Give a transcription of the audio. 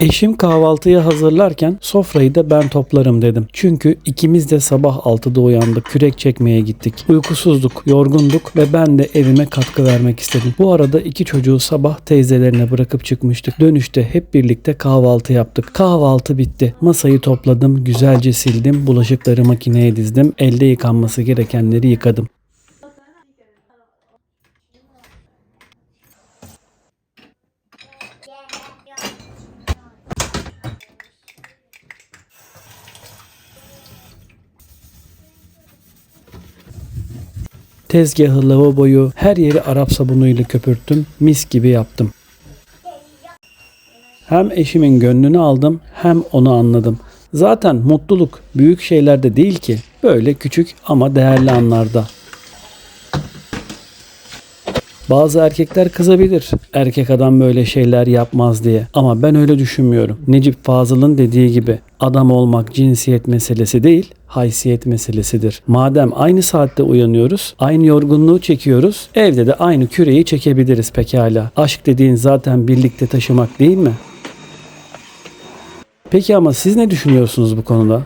Eşim kahvaltıyı hazırlarken sofrayı da ben toplarım dedim. Çünkü ikimiz de sabah 6'da uyandık. Kürek çekmeye gittik. Uykusuzduk, yorgunduk ve ben de evime katkı vermek istedim. Bu arada iki çocuğu sabah teyzelerine bırakıp çıkmıştık. Dönüşte hep birlikte kahvaltı yaptık. Kahvaltı bitti. Masayı topladım, güzelce sildim, bulaşıkları makineye dizdim. Elde yıkanması gerekenleri yıkadım. Tezgahı, lavaboyu, her yeri Arap sabunuyla köpürttüm, mis gibi yaptım. Hem eşimin gönlünü aldım hem onu anladım. Zaten mutluluk büyük şeylerde değil ki, böyle küçük ama değerli anlarda. Bazı erkekler kızabilir. Erkek adam böyle şeyler yapmaz diye. Ama ben öyle düşünmüyorum. Necip Fazıl'ın dediği gibi adam olmak cinsiyet meselesi değil, haysiyet meselesidir. Madem aynı saatte uyanıyoruz, aynı yorgunluğu çekiyoruz, evde de aynı küreyi çekebiliriz pekala. Aşk dediğin zaten birlikte taşımak değil mi? Peki ama siz ne düşünüyorsunuz bu konuda?